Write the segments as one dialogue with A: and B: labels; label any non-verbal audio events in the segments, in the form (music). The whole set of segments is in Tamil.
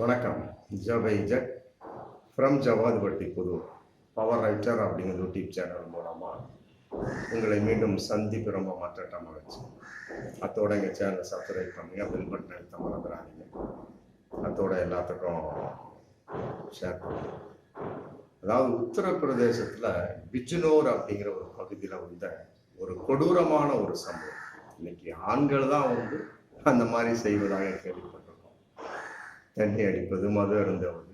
A: வணக்கம். ஜவை ஜட் ஃப்ரம் ஜவாதிபட்டி புது பவர் ரைட்டர் அப்படிங்கிற யூடியூப் சேனல் மூலமாக உங்களை மீண்டும் சந்திப்பு ரொம்ப மாற்றட்ட வச்சு அத்தோட எங்கள் சேனலை சப்ஸ்கிரைப் பண்ணுங்க பில் பட்டன் எழுத்த மறந்துடாதீங்க அத்தோட எல்லாத்துக்கும் ஷேர் பண்ணுங்க அதாவது உத்தரப்பிரதேசத்தில் பிஜ்னோர் அப்படிங்கிற ஒரு பகுதியில் வந்த ஒரு கொடூரமான ஒரு சம்பவம். இன்னைக்கு ஆண்கள் தான் வந்து அந்த மாதிரி செய்வதாக கேள்விப்பட்டேன். தண்ணி அடிப்பது மது அருந்தவது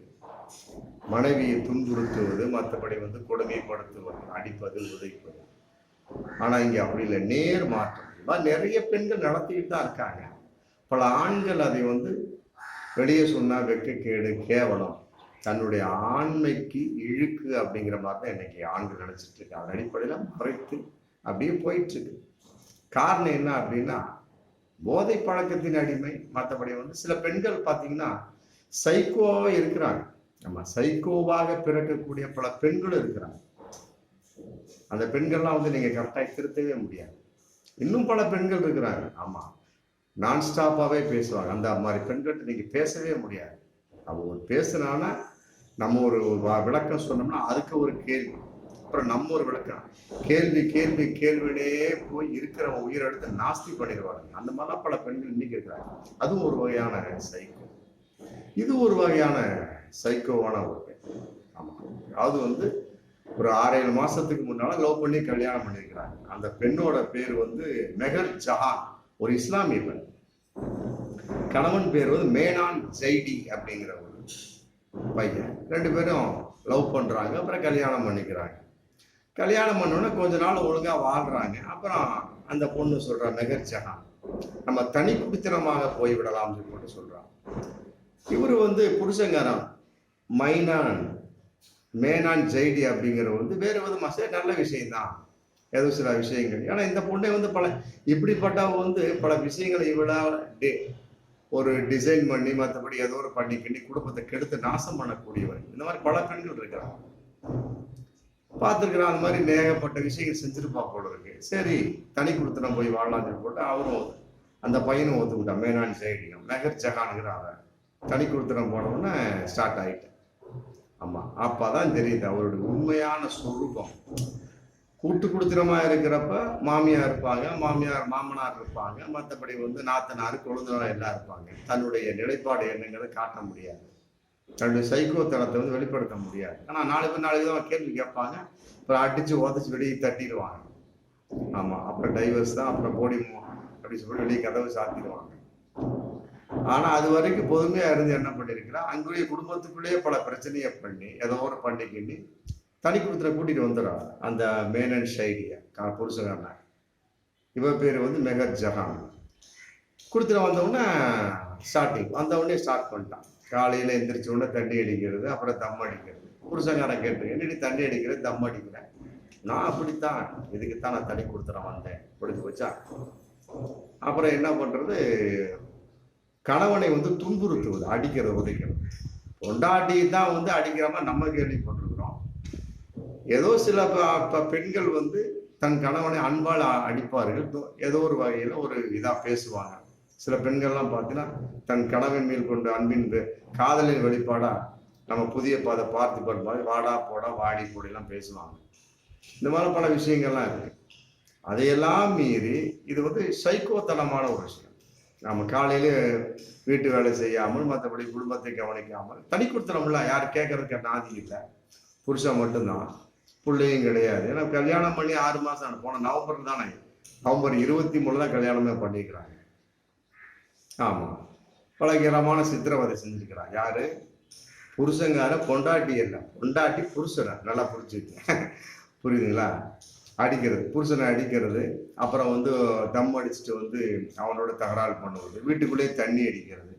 A: மனைவியை துன்புறுத்துவது மற்றபடி வந்து கொடுமைப்படுத்துவது அடிப்பது உதைப்பது. ஆனா இங்க அப்படி இல்லை. நேர் மாற்றம். நிறைய பெண்கள் நடத்திக்கிட்டு தான் இருக்காங்க. பல ஆண்கள் அதை வந்து வெளியே சொன்னா கேடு கேவலம். தன்னுடைய ஆண்மைக்கு இழுக்கு அப்படிங்கிற மாதிரி தான் இன்னைக்கு ஆண்கள் நினைச்சிட்டு இருக்காங்க. அதன் அடிப்படையில மறைத்து அப்படியே போயிட்டு இருக்கு. காரணம் என்ன அப்படின்னா போதை பழக்கத்தின் அடிமை மற்றபடி வந்து சில பெண்கள் பார்த்தீங்கன்னா சைக்கோவாகவே இருக்கிறாங்க. நம்ம சைக்கோவாக பிறக்கக்கூடிய பல பெண்களும் இருக்கிறாங்க. அந்த பெண்கள்லாம் வந்து நீங்கள் கரெக்டாக திருத்தவே முடியாது. இன்னும் பல பெண்கள் இருக்கிறாங்க. ஆமாம் நான் ஸ்டாப்பாகவே பேசுவாங்க. அந்த மாதிரி பெண்கள்கிட்ட நீங்கள் பேசவே முடியாது. அவங்க ஒரு பேசுனான்னா நம்ம ஒரு விளக்கம் சொன்னோம்னா அதுக்கு ஒரு கேள்வி. அப்புறம் நம்ம ஒரு விளக்கம் கேள்வி கேள்வி கேள்வியிலே போய் இருக்கிற உயிரெடுத்து நாஸ்தி பண்ணிடுவாங்க அந்த மாதிரிலாம் பல பெண்கள் இன்னைக்கு இருக்கிறாங்க. அதுவும் ஒரு வகையான சைக்கோ இது ஒரு வகையான சைக்கோவான ஒரு பெண். ஆமாம் அதாவது வந்து ஒரு ஆறேழு மாசத்துக்கு முன்னால லவ் பண்ணி கல்யாணம் பண்ணியிருக்கிறாங்க அந்த பெண்ணோட பேர் வந்து மெஹர் ஜஹான். ஒரு இஸ்லாமிய பெண். கணவன் பேர் வந்து மேனான் ஜெய்டி அப்படிங்கிற ஒரு பையன். ரெண்டு பேரும் லவ் பண்றாங்க அப்புறம் கல்யாணம் பண்ணிக்கிறாங்க. கல்யாணம் பண்ணோன்னே கொஞ்ச நாள் ஒழுங்காக வாழ்றாங்க. அப்புறம் அந்த பொண்ணு சொல்கிற மெஹர் நம்ம தனி குடித்தனமாக போய்விடலாம் சொல்லிட்டு சொல்கிறான் இவர் வந்து புருஷங்காரன் மைனான் மேனான் ஜெய்டி அப்படிங்கிற வந்து வேறு விதமாக சரி நல்ல விஷயம்தான். ஏதோ சில விஷயங்கள். ஏன்னா இந்த பொண்ணை வந்து பல இப்படிப்பட்ட வந்து பல விஷயங்களை இவ்வளோ டே ஒரு டிசைன் பண்ணி மற்றபடி ஏதோ ஒரு பண்ணி கிண்டி குடும்பத்தை கெடுத்து நாசம் பண்ணக்கூடியவர். இந்த மாதிரி பல பெண்கள் இருக்கிறாங்க பார்த்துருக்குறான் அந்த மாதிரி நேகப்பட்ட விஷயங்கள் செஞ்சுருப்பா போல இருக்கு. சரி தனி கொடுத்து போய் வாழலாம் சொல்லி போட்டு அவரும் அந்த பையனும் ஒத்துக்கிட்டான் மேனான் ஜெய்டியும் மெஹர் ஜகானுங்கிற அவன். தனி கொடுத்துடம் போனோடனே ஸ்டார்ட் ஆகிட்டேன் ஆமாம் அப்போ தான் தெரியுது அவருடைய உண்மையான சொரூபம். கூட்டு குடுத்தனமா இருக்கிறப்ப மாமியார் இருப்பாங்க மாமியார் மாமனார் இருப்பாங்க. மற்றபடி வந்து நாத்தனார் கொழுந்தனார் எல்லாம் இருப்பாங்க. தன்னுடைய நிலைப்பாடு என்னங்கிறத காட்ட முடியாது. தன்னுடைய சைக்கோ தளத்தை வந்து வெளிப்படுத்த முடியாது. ஆனால் நாலு பேர் நாலு தான் கேள்வி கேட்பாங்க. அப்புறம் அடிச்சு உதச்சி வெளியே தட்டிடுவாங்க. ஆமாம் அப்புறம் டைவர்ஸ் தான் அப்புறம் போடி அப்படின்னு அப்படி சொல்லி வெளியே கதவு சாத்திடுவாங்க. ஆனால் அது வரைக்கும் பொதுமையாக இருந்து என்ன பண்ணியிருக்கிறான் அங்குடைய குடும்பத்துக்குள்ளேயே பல பிரச்சனையை பண்ணி ஏதோ ஒரு பண்ணிக்கிண்டி தனி குடுத்துல கூட்டிகிட்டு வந்துடுறான் அந்த மேனன் ஷைடியை புருஷகாரன இவ பேர் வந்து மெஹர் ஜஹான். கொடுத்துட்டு வந்தவுடனே ஸ்டார்டிங் வந்தவுடனே ஸ்டார்ட் பண்ணிட்டான். காலையில் எந்திரிச்ச உடனே தண்ணி அடிக்கிறது அப்புறம் தம் அடிக்கிறது. புருஷங்காரன் கேட்டு என்னடி தண்ணி அடிக்கிறது தம் அடிக்கிறேன் நான் அப்படித்தான். இதுக்குத்தான் நான் தண்ணி கொடுத்துறேன் வந்தேன்? புரிஞ்சு வச்சா அப்புறம் என்ன பண்ணுறது கணவனை வந்து துன்புறுத்துவது அடிக்கிறது உதைக்கிறது. பொண்டாட்டி தான் வந்து அடிக்கிற மாதிரி நம்ம கேள்விப்பட்டிருக்கிறோம். ஏதோ சில பெண்கள் வந்து தன் கணவனை அன்பால் அடிப்பார்கள். ஏதோ ஒரு வகையில் ஒரு இதாக பேசுவாங்க. சில பெண்கள்லாம் பார்த்தீங்கன்னா தன் கணவன் மேல் கொண்ட அன்பின் காதலின் வெளிப்பாடா நம்ம புதிய பாதை பார்த்து மாதிரி வாடா போடா வாடி போடிலாம் பேசுவாங்க. இந்த மாதிரி பல விஷயங்கள்லாம் இருக்கு. அதையெல்லாம் மீறி இது வந்து சைக்கோத்தனமான ஒரு விஷயம். நம்ம காலையில வீட்டு வேலை செய்யாமல் மற்றபடி குடும்பத்தை கவனிக்காமல் தனி கொடுத்துறோம்ல யார் கேட்கறதுக்கு நாதி இல்லை. புருஷன் மட்டும்தான். பிள்ளையும் கிடையாது. ஏன்னா கல்யாணம் பண்ணி ஆறு மாசம் போன நவம்பர் தானே நவம்பர் இருபத்தி மூணு தான் கல்யாணமே பண்ணிக்கிறாங்க. ஆமாம் பலகீனமான சித்திரவதை செஞ்சுருக்கிறான் யாரு? புருஷங்கார பொண்டாட்டி இல்லை பொண்டாட்டி புருஷனை. நல்லா புரிச்சுக்க (laughs) புரியுதுங்களா? அடிக்கிறது. புருஷனை அடிக்கிறது. அப்புறம் வந்து தம் அடிச்சுட்டு வந்து அவனோட தகராறு பண்ணுவது. வீட்டுக்குள்ளேயே தண்ணி அடிக்கிறது.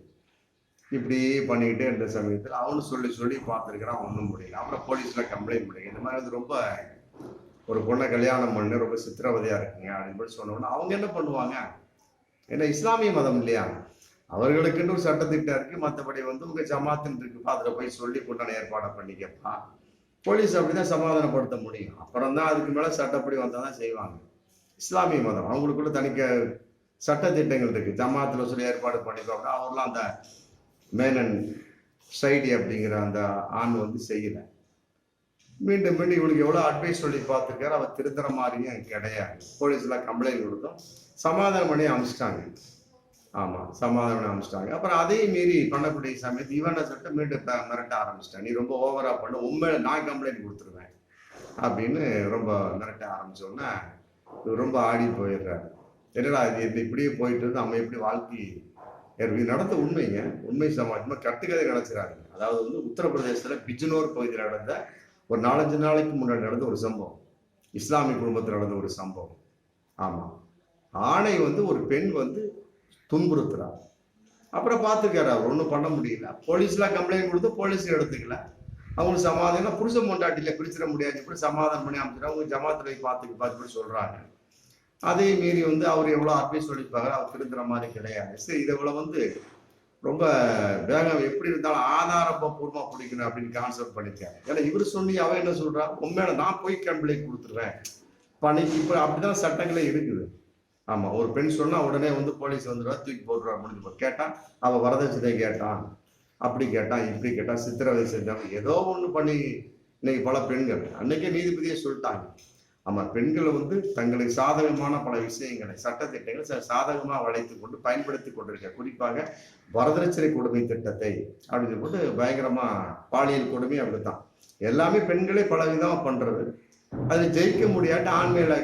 A: இப்படி பண்ணிக்கிட்டே இருந்த சமயத்தில் அவனு சொல்லி சொல்லி பார்த்துருக்கிறான். ஒன்றும் முடியல. அப்புறம் போலீஸில் கம்ப்ளைண்ட் பண்ணி இந்த மாதிரி வந்து ரொம்ப ஒரு பொண்ணை கல்யாணம் பண்ணு ரொம்ப சித்திரவதையாக இருக்குங்க அப்படின்னு சொல்லி சொன்ன உடனே அவங்க என்ன பண்ணுவாங்க? ஏன்னா இஸ்லாமிய மதம் இல்லையா? அவர்களுக்குன்னு ஒரு சட்டத்திட்டம் இருக்கு. மற்றபடி வந்து உங்க ஜமாத்துன்னு இருக்குப்பா அதில் போய் சொல்லி கொண்டாட ஏற்பாடை பண்ணிக்கப்பா. போலீஸ் அப்படிதான் சமாதானப்படுத்த முடியும். அப்புறம் தான் அதுக்கு மேல சட்டப்படி வந்தால் தான் செய்வாங்க. இஸ்லாமிய மதம். அவங்களுக்குள்ள தனிக்க சட்ட திட்டங்கள் இருக்கு. ஜமாத்துல சொல்லி ஏற்பாடு பண்ணிக்கோங்க. அவர்லாம் அந்த மேனன் சைடி அப்படிங்கிற அந்த ஆண் வந்து செய்யல. மீண்டும் மீண்டும் இவளுக்கு எவ்வளோ அட்வைஸ் சொல்லி பார்த்துருக்காரு. அவள் திருத்துற மாதிரியும் கிடையாது. போலீஸில் கம்ப்ளைண்ட் கொடுத்தோம் சமாதானம் பண்ணி அனுப்பிச்சிட்டாங்க. ஆமாம் சமாதானம் ஆரம்பிச்சிட்டாங்க அப்புறம் அதையும் மீறி பண்ணக்கூடிய சமயத்து இவனை சொல்லிட்டு மீண்டும் மிரட்ட ஆரம்பிச்சிட்டான். நீ ரொம்ப ஓவரா பண்ண உண்மை நான் கம்ப்ளைண்ட் கொடுத்துருவேன் அப்படின்னு ரொம்ப மிரட்ட ஆரம்பிச்சோன்னா ரொம்ப ஆடி போயிடுறாரு. என்னடா இது இந்த இப்படியே போயிட்டு இருந்து அவன் எப்படி வாழ்க்கை இது நடந்த உண்மைங்க. உண்மை சமாஜமா கட்டுக்கதை நினைச்சிடாங்க அதாவது வந்து உத்தரப்பிரதேசத்துல பிஜ்னோர் பகுதியில் நடந்த ஒரு நாலஞ்சு நாளைக்கு முன்னாடி நடந்த ஒரு சம்பவம். இஸ்லாமிய குடும்பத்தில் நடந்த ஒரு சம்பவம். ஆமா. ஆணை வந்து ஒரு பெண் வந்து துன்புறுத்துறா. அப்புறம் பார்த்துருக்காரு அவர் ஒன்றும் பண்ண முடியல. போலீஸ்லாம் கம்ப்ளைண்ட் கொடுத்து போலீஸ் எடுத்துக்கல. அவங்களுக்கு சமாதானம் புருஷன் மொண்டாட்டியில் பிரிச்சிட முடியாது இப்படி சமாதானம் பண்ணி அமைச்சிட்டு அவங்க ஜமாத்துல போய் பார்த்துக்கு பார்த்து சொல்கிறாங்க அதே மீறி வந்து அவர் எவ்வளோ அட்வைஸ் சொல்லியிருப்பாங்க அவர் திருந்துற மாதிரி கிடையாது. சரி இதை இவ்வளோ வந்து ரொம்ப வேகம் எப்படி இருந்தாலும் ஆதாரப்பூர்வமா பிடிக்கணும் அப்படின்னு கான்செப்ட் பண்ணிட்டாங்க ஏன்னா இவர் சொல்லி அவன் என்ன சொல்கிறான் உண்மையில நான் போய் கம்ப்ளைண்ட் கொடுத்துட்றேன். பணி இப்போ அப்படிதான் சட்டங்களே இருக்குது. ஆமா ஒரு பெண் சொன்னா உடனே வந்து போலீஸ் வந்துடுவா தூக்கி போட்டுருவா முடிஞ்சு போ கேட்டா அவ வரதட்சணை கேட்டான். அப்படி கேட்டான் இப்படி கேட்டான் சித்திரவதை செஞ்சாங்க ஏதோ ஒண்ணு பண்ணி இன்னைக்கு பல பெண்கள் அன்னைக்கே நீதிபதியே சொல்லிட்டாங்க. ஆமா பெண்களை வந்து தங்களுக்கு சாதகமான பல விஷயங்களை சட்டத்திட்டங்களை ச- வளைத்து கொண்டு பயன்படுத்தி கொண்டிருக்க குறிப்பாக வரதட்சணை கொடுமை திட்டத்தை அப்படின்னு போட்டு பயங்கரமா பாலியல் கொடுமை அப்படித்தான். எல்லாமே பெண்களே பல விதமா பண்றது. அது ஜெயிக்க முடியாட்டு ஆண்மையில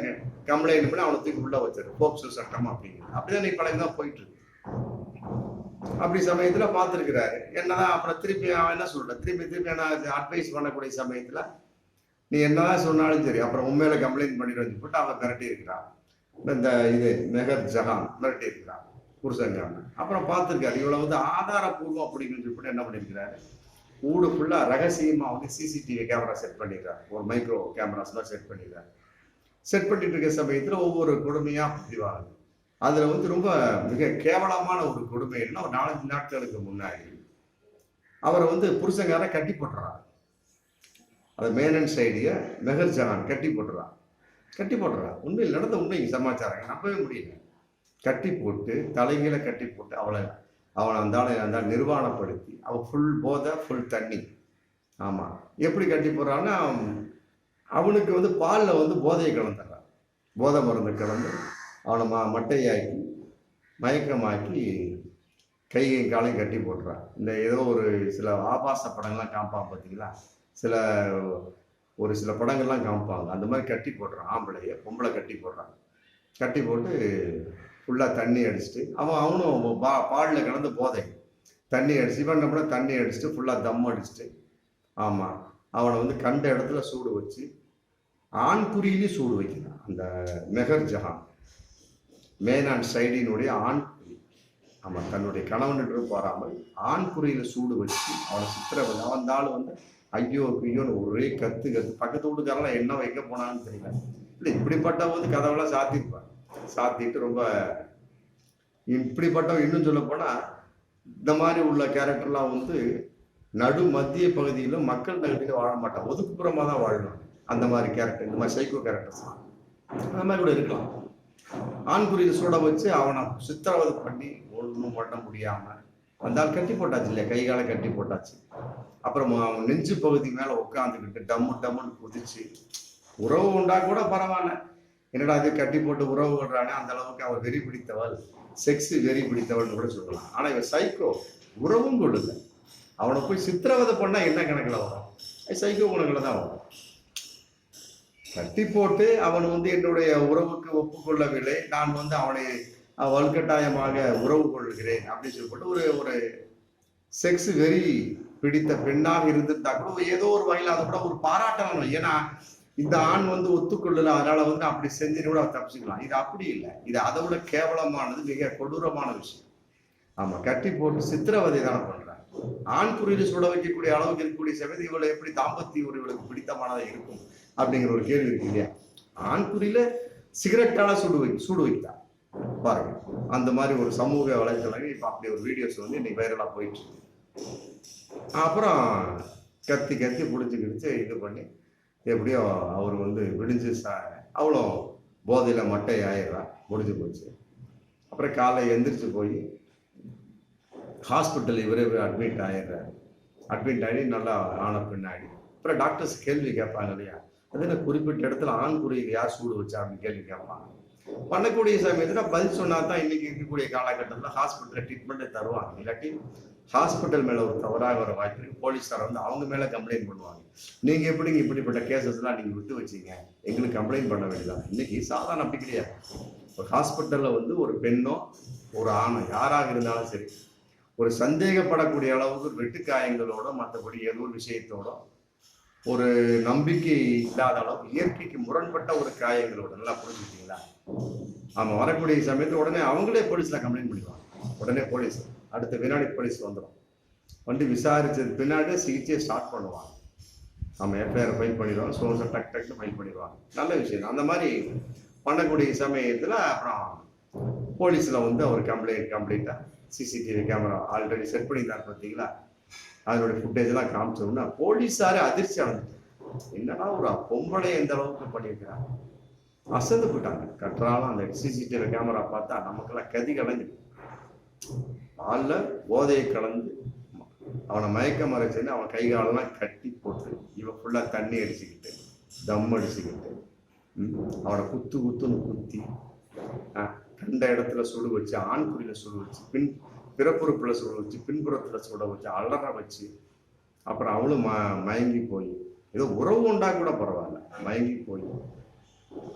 A: கம்ப்ளைண்ட் பண்ணி அவனை தூக்கி உள்ள வச்சிரு. போக்சோ சட்டம் அப்படிங்கிறது. அப்படிதான் நீ பல தான் போயிட்டு இருக்கு அப்படி சமயத்துல பார்த்துருக்கிறாரு. என்னதான் அப்புறம் திருப்பி அவன் என்ன சொல்ற? திருப்பி திருப்பி என்ன அட்வைஸ் பண்ணக்கூடிய சமயத்துல நீ என்னதான் சொன்னாலும் சரி அப்புறம் உண்மையில கம்ப்ளைண்ட் பண்ணிட்டு வந்து போட்டு அவன் மிரட்டி இருக்கிறான். இந்த இது மெஹர் ஜஹான் மிரட்டி இருக்கிறான். புருஷங்காம அப்புறம் பார்த்துருக்காரு இவ்வளவு வந்து ஆதாரப்பூர்வம் அப்படின்னு சொல்லிட்டு என்ன பண்ணியிருக்கிறாரு ஊடு ஃபுல்லா ரகசியமா வந்து சிசிடிவி கேமரா செட் பண்ணிடுறாரு. ஒரு மைக்ரோ கேமராஸ் செட் பண்ணிடுறாரு. செட் பண்ணிட்டு இருக்க சமயத்துல ஒவ்வொரு கொடுமையா பதிவாகுது. அதுல வந்து ரொம்ப மிக கேவலமான ஒரு கொடுமை என்ன? ஒரு நாலஞ்சு நாட்களுக்கு முன்னாடி அவரை வந்து புருஷங்கார கட்டி போட்டுறாரு அது மேனன் சைடிய மெஹர் ஜஹான் கட்டி போட்டுறான். கட்டி போட்டுறான். உண்மையில் நடந்த உண்மை சமாச்சாரம். நம்பவே முடியல. கட்டி போட்டு தலைகீழ கட்டி போட்டு அவளை அவளை அந்த அந்தாலும் அந்த நிர்வாணப்படுத்தி அவள் ஃபுல் போதை ஃபுல் தண்ணி. ஆமாம் எப்படி கட்டி போடுறான்னா அவனுக்கு வந்து பாலில் வந்து போதையை கலந்துடுறான் போதை மருந்து கலந்து அவனை ம மட்டையாக்கி மயக்கமாக்கி கையும் காலையும் கட்டி போட்டுறான். இந்த ஏதோ ஒரு சில ஆபாச படங்கள்லாம் காமிப்பான் பார்த்தீங்களா? சில ஒரு சில படங்கள்லாம் காமிப்பாங்க. அந்த மாதிரி கட்டி போடுறான் ஆம்பளைய பொம்பளை கட்டி போடுறான். கட்டி போட்டு ஃபுல்லாக தண்ணி அடிச்சுட்டு அவன் அவனும் பா பாலில் கலந்து போதை. தண்ணி அடிச்சு இவன் கூட தண்ணி அடிச்சுட்டு ஃபுல்லாக தம் அடிச்சுட்டு ஆமாம் அவனை வந்து கண்ட இடத்துல சூடு வச்சு ஆண் குறியிலையும் சூடு வைக்கிறான். அந்த மெஹர் ஜஹான். மேனான் சைடினுடைய ஆண் ஆமாம் தன்னுடைய கணவன் போறாமல் ஆண் குறியில சூடு வச்சு அவனை சித்திரவதை அவன் வந்து ஐயோ ஐயோன்னு ஒரே கத்து கத்து பக்கத்து வீட்டுக்காரெல்லாம் என்ன வைக்க போனான்னு தெரியல. இல்லை இப்படிப்பட்ட போது கதவெல்லாம் சாத்திருப்பான் சாத்திட்டு ரொம்ப இப்படிப்பட்டவன் இன்னும் சொல்ல இந்த மாதிரி உள்ள கேரக்டர்லாம் வந்து நடு மத்திய பகுதியிலும் மக்கள் நகரத்தில் வாழ மாட்டான். ஒதுக்குப்புறமாக தான் வாழணும். அந்த மாதிரி கேரக்டர் இந்த மாதிரி சைக்கோ கேரக்டர்ஸ் அந்த மாதிரி கூட இருக்கலாம். ஆண்குறியில் சுட வச்சு அவனை சித்திரவதை பண்ணி ஒன்றும் பண்ண முடியாமல் வந்தால் கட்டி போட்டாச்சு இல்லையா? கை காலை கட்டி போட்டாச்சு. அப்புறம் அவன் நெஞ்சு பகுதி மேலே உட்காந்துக்கிட்டு டம்மு டம்முன்னு குதிச்சு உறவு உண்டா கூட பரவாயில்ல. என்னடா இது கட்டி போட்டு உறவு கொள்றானே? அந்த அளவுக்கு அவன் வெறி பிடித்தவள் செக்ஸ் வெறி பிடித்தவள்னு கூட சொல்லலாம். ஆனால் இவன் சைக்கோ உறவும் கொள்ளுல. அவனை போய் சித்திரவதை பண்ணால் என்ன கணக்கில் வரும்? சைக்கோ குணங்களை தான் வரும். கட்டி போட்டு அவன் வந்து என்னுடைய உறவுக்கு ஒப்புக்கொள்ளவில்லை. நான் வந்து அவனை வலுக்கட்டாயமாக உறவு கொள்கிறேன் அப்படின்னு சொல்லிட்டு ஒரு ஒரு செக்ஸ் வெறி பிடித்த பெண்ணாக இருந்திருந்தா கூட ஏதோ ஒரு வகையில் அதை கூட ஒரு பாராட்டணும். ஏன்னா இந்த ஆண் வந்து ஒத்துக்கொள்ளல. அதனால வந்து அப்படி செஞ்சு கூட அவன் தப்பிச்சுக்கலாம். இது அப்படி இல்லை. இது அதை விட கேவலமானது மிக கொடூரமான விஷயம். ஆமா கட்டி போட்டு சித்திரவதை தானே பண்றாங்க. ஆண் குறியில் சுட வைக்கக்கூடிய அளவுக்கு இருக்கக்கூடிய சமயத்து இவளை எப்படி தாம்பத்திய ஒரு இவளுக்கு இருக்கும்? அப்படிங்கிற ஒரு கேள்வி இருக்கு இல்லையா? ஆண்குறியில சிகரெட்டால சுடு வை சூடு வைத்தா? பாருங்க. அந்த மாதிரி ஒரு சமூக வலைத்தளங்கள் இப்போ அப்படி ஒரு வீடியோஸ் வந்து இன்னைக்கு வைரலாக போயிட்டு இருக்கு. அப்புறம் கத்தி கத்தி பிடிச்சி கிடிச்சு இது பண்ணி எப்படியோ அவர் வந்து விடிஞ்சு சா அவ்வளோ போதையில் மட்டை ஆயிடுறா முடிஞ்சு போச்சு. அப்புறம் காலை எந்திரிச்சு போய் ஹாஸ்பிட்டல் இவரே அட்மிட் ஆயிடுறாரு. அட்மிட் ஆகி நல்லா ஆன பின்னாடி. அப்புறம் டாக்டர்ஸ் கேள்வி கேட்பாங்க இல்லையா? அது என்ன குறிப்பிட்ட இடத்துல ஆண் குறியில் யார் சூடு வச்சா அப்படின்னு கேள்வி கேட்பாங்க. பண்ணக்கூடிய சமயத்தில் பதில் சொன்னா தான் இன்னைக்கு இருக்கக்கூடிய காலகட்டத்தில் ஹாஸ்பிட்டலில் ட்ரீட்மெண்ட்டை தருவாங்க. இல்லாட்டி ஹாஸ்பிட்டல் மேலே ஒரு தவறாக வர வாய்ப்பு இருக்கு. போலீஸார் வந்து அவங்க மேலே கம்ப்ளைண்ட் பண்ணுவாங்க. நீங்கள் எப்படிங்க இப்படிப்பட்ட கேசஸ்லாம் நீங்கள் விட்டு வச்சீங்க? எங்களுக்கு கம்ப்ளைண்ட் பண்ண வேண்டியதான் இன்னைக்கு சாதாரண அப்படி கிடையாது. ஒரு ஹாஸ்பிட்டலில் வந்து ஒரு பெண்ணோ ஒரு ஆணோ யாராக இருந்தாலும் சரி ஒரு சந்தேகப்படக்கூடிய அளவுக்கு வெட்டுக்காயங்களோட மற்றபடி ஏதோ ஒரு விஷயத்தோட ஒரு நம்பிக்கை இல்லாத அளவுக்கு இயற்கைக்கு முரண்பட்ட ஒரு காயங்களோட நல்லா புரிஞ்சுக்கிட்டீங்களா? ஆமாம் வரக்கூடிய சமயத்தில் உடனே அவங்களே போலீஸில் கம்ப்ளைண்ட் பண்ணிடுவாங்க. உடனே போலீஸ் அடுத்த வினாடி போலீஸ் வந்துடும் வந்து விசாரித்தது பின்னாடி சிகிச்சையை ஸ்டார்ட் பண்ணுவாங்க. நம்ம எஃப்ஐஆர் ஃபைல் பண்ணிடுவாங்க ஸோ டக் டக்னு ஃபைல் பண்ணிடுவாங்க. நல்ல விஷயம். அந்த மாதிரி பண்ணக்கூடிய சமயத்தில் அப்புறம் போலீஸில் வந்து அவர் கம்ப்ளைண்ட் கம்ப்ளீட்டாக C C T V camera already set பண்ணியிருந்தார் பார்த்தீங்களா அதனுடைய ஃபுட்டேஜ் எல்லாம் காமிச்சோம்னா போலீஸாரே அதிர்ச்சி அடைஞ்சிட்டு என்னன்னா ஒரு பொம்பளை எந்த அளவுக்கு பண்ணியிருக்கிறாங்க அசந்து போயிட்டாங்க. கற்றாலும் அந்த சிசிடிவி கேமரா பார்த்தா நமக்கெல்லாம் கதி கலைஞ்சு பால்ல போதையை கலந்து அவனை மயக்க மறைச்சுன்னு அவன் கை காலெல்லாம் கட்டி போட்டு இவன் ஃபுல்லாக தண்ணி அடிச்சுக்கிட்டு தம் அடிச்சுக்கிட்டு அவனை குத்து குத்துன்னு குத்தி கண்ட இடத்துல சுடு வச்சு ஆண்குறியில சுடு வச்சு பின் பிறப்புறுப்பில் சுட வச்சு பின்புறத்தில் சுட வச்சு அலற வச்சு அப்புறம் அவளும் ம மயங்கி போய். ஏதோ உறவு உண்டா கூட பரவாயில்ல. மயங்கி போய்.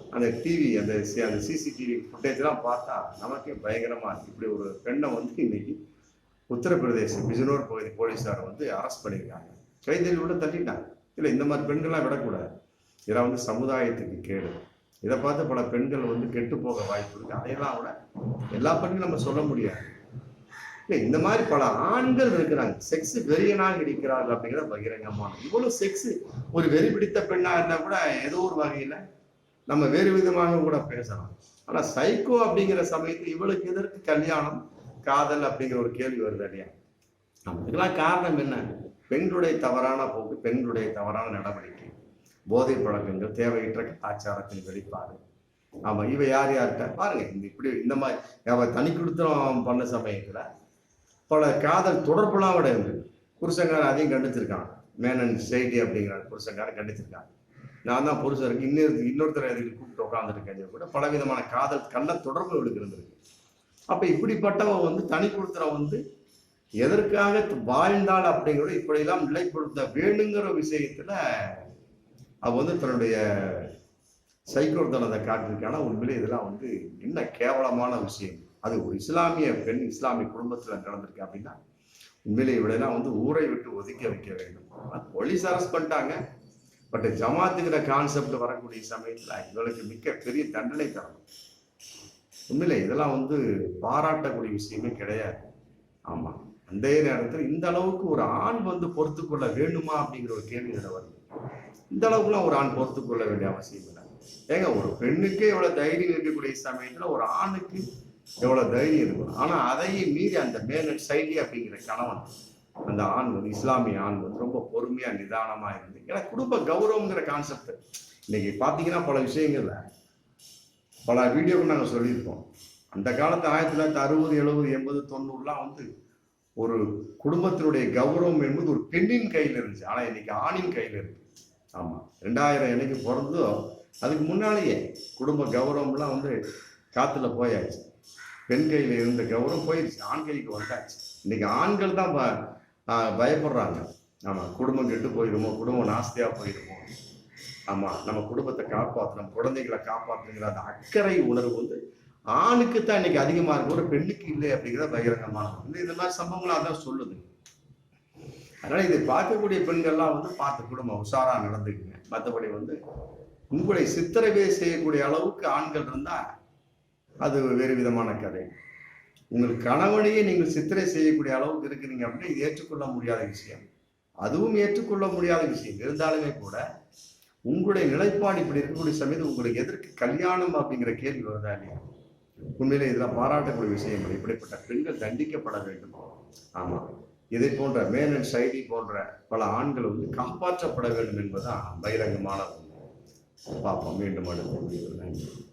A: அந்த டிவி அந்த சி- அந்த சிசிடிவி ஃபுட்டேஜ்லாம் பார்த்தா நமக்கே பயங்கரமாக இருக்கு. இப்படி ஒரு பெண்ணை வந்து இன்னைக்கு உத்தரப்பிரதேசம் பிஜனூர் பகுதி போலீஸார் வந்து அரெஸ்ட் பண்ணியிருக்காங்க கைதறி விட தள்ளிட்டாங்க இல்லை இந்த மாதிரி பெண்கள்லாம் விடக்கூடாது. இதெல்லாம் வந்து சமுதாயத்துக்கு கேடு. இதை பார்த்து பல பெண்கள் வந்து கெட்டு போக வாய்ப்பு இருக்குது அதையெல்லாம் விட எல்லா பெண்களும் நம்ம சொல்ல முடியாது. இந்த மாதிரி பல ஆண்கள் இருக்கிறாங்க. செக்ஸ் வெறியனாக இருக்கிறார்கள் அப்படிங்கிற பகிரங்கமான. இவ்வளவு செக்ஸ் ஒரு வெறி பிடித்த பெண்ணா இருந்தா கூட ஏதோ ஒரு வகையில நம்ம வேறு விதமாக கூட பேசலாம். ஆனா சைக்கோ அப்படிங்கிற சமயத்தில் இவளுக்கு எதற்கு கல்யாணம்? காதல் அப்படிங்கிற ஒரு கேள்வி வருது இல்லையா? அதுக்கெல்லாம் காரணம் என்ன? பெண்களுடைய தவறான போக்கு பெண்களுடைய தவறான நடவடிக்கை. போதை பழக்கங்கள் தேவையற்ற கலாச்சாரத்தின் வெளிப்பாடு. ஆமா இவ யார் யார்கிட்ட? பாருங்க இந்த இப்படி இந்த மாதிரி அவ தனி கொடுத்தனம் பண்ண சமயத்துல பல காதல் தொடர்புலாம் கிடையாது இருந்தது புருஷங்காரன் அதையும் கண்டிச்சிருக்கான். மேனன் செய்தி அப்படிங்கிற புருஷங்காரன் கண்டிச்சிருக்கான். நான் தான் புருஷருக்கு இன்னொரு இன்னொருத்தர் எதுக்கு கூப்பிட்டு உட்காந்துருக்கேன் கூட பலவிதமான காதல் கள்ள தொடர்பு இவளுக்கு இருந்திருக்கு. அப்போ இப்படிப்பட்டவன் வந்து தனி கொடுத்தன வந்து எதற்காக வாழ்ந்தாள் அப்படிங்கிறத இப்படியெல்லாம் நிலைப்படுத்த வேணுங்கிற விஷயத்துல அவ வந்து தன்னுடைய சைக்கோத்தனத்தை காட்டிருக்கான உண்மையிலே இதெல்லாம் வந்து என்ன கேவலமான விஷயம். அது ஒரு இஸ்லாமிய பெண் இஸ்லாமிய குடும்பத்தில் நடந்திருக்கு அப்படின்னா உண்மையிலே இவளெல்லாம் வந்து ஊரை விட்டு ஒதுக்க வைக்க வேண்டும். போலீஸ் அரெஸ்ட் பண்ணிட்டாங்க. பட் ஜமாத்துங்கிற கான்செப்ட் வரக்கூடிய சமயத்தில் இவளுக்கு மிக்க பெரிய தண்டனை தரணும். உண்மையிலே இதெல்லாம் வந்து பாராட்டக்கூடிய விஷயமே கிடையாது. ஆமாம் அந்த நேரத்தில் இந்த அளவுக்கு ஒரு ஆண் வந்து பொறுத்து கொள்ள வேண்டுமா அப்படிங்கிற ஒரு கேள்வி இதில் வருது. இந்த அளவுக்குலாம் ஒரு ஆண் பொறுத்து கொள்ள வேண்டிய அவசியம் இல்லை. ஏங்க ஒரு பெண்ணுக்கே இவ்வளோ தைரியம் இருக்கக்கூடிய சமயத்தில் ஒரு ஆணுக்கு எவ்வளவு தைரியம் இருக்கும்? ஆனா அதையும் மீறி அந்த மேலன் சைலி அப்படிங்கிற கணவன் அந்த ஆண் வந்து இஸ்லாமிய ஆண் வந்து ரொம்ப பொறுமையா நிதானமா இருந்து. ஏன்னா குடும்ப கௌரவங்கிற கான்செப்ட் இன்னைக்கு பாத்தீங்கன்னா பல விஷயங்கள்ல பல வீடியோக்கு நாங்கள் சொல்லியிருக்கோம். அந்த காலத்து ஆயிரத்தி தொள்ளாயிரத்தி அறுபது எழுபது எண்பது தொண்ணூறுலாம் வந்து ஒரு குடும்பத்தினுடைய கௌரவம் என்பது ஒரு பெண்ணின் கையில் இருந்துச்சு. ஆனா இன்னைக்கு ஆணின் கையில் இருக்கு. ஆமா. ரெண்டாயிரம் என்னைக்கு பிறந்தோ அதுக்கு முன்னாலேயே குடும்ப கௌரவம்லாம் வந்து காத்துல போயாச்சு. பெண் இருந்த கௌரவம் போயிடுச்சு ஆண் கைக்கு வந்தாச்சு. இன்னைக்கு ஆண்கள் தான் ப- பயப்படுறாங்க. ஆமாம் குடும்பம் கெட்டு போயிடுமோ குடும்பம் நாஸ்தியாக போயிடுமோ? ஆமாம் நம்ம குடும்பத்தை காப்பாற்றணும் குழந்தைகளை காப்பாற்றுங்கிற அந்த அக்கறை உணர்வு வந்து ஆணுக்கு தான் இன்னைக்கு அதிகமாக இருக்கு. ஒரு பெண்ணுக்கு இல்லை அப்படிங்கிறத பகிரங்கமான வந்து இந்த மாதிரி சம்பவங்களாக அதான் சொல்லுது. அதனால் இதை பார்க்கக்கூடிய பெண்கள்லாம் வந்து பார்த்து குடும்பம் உஷாராக நடந்துக்குங்க. மற்றபடி வந்து உங்களை சித்திரவே செய்யக்கூடிய அளவுக்கு ஆண்கள் இருந்தால் அது வேறு விதமான கதை. உங்கள் கணவனையே நீங்கள் சித்திரை செய்யக்கூடிய அளவுக்கு இருக்கிறீங்க அப்படின்னா இது ஏற்றுக்கொள்ள முடியாத விஷயம். அதுவும் ஏற்றுக்கொள்ள முடியாத விஷயம். இருந்தாலுமே கூட உங்களுடைய நிலைப்பாடு இப்படி இருக்கக்கூடிய சமயத்து உங்களுக்கு எதற்கு கல்யாணம் அப்படிங்கிற கேள்வி வருதா இல்லையா? உண்மையிலே இதெல்லாம் பாராட்டக்கூடிய விஷயங்கள். இப்படிப்பட்ட பெண்கள் தண்டிக்கப்பட வேண்டும். ஆமா. இதை போன்ற மேனன் சைடி போன்ற பல ஆண்கள் வந்து காப்பாற்றப்பட வேண்டும் என்பதுதான் பகிரங்கமான பார்ப்போம் மீண்டும் அடுத்த நன்றி.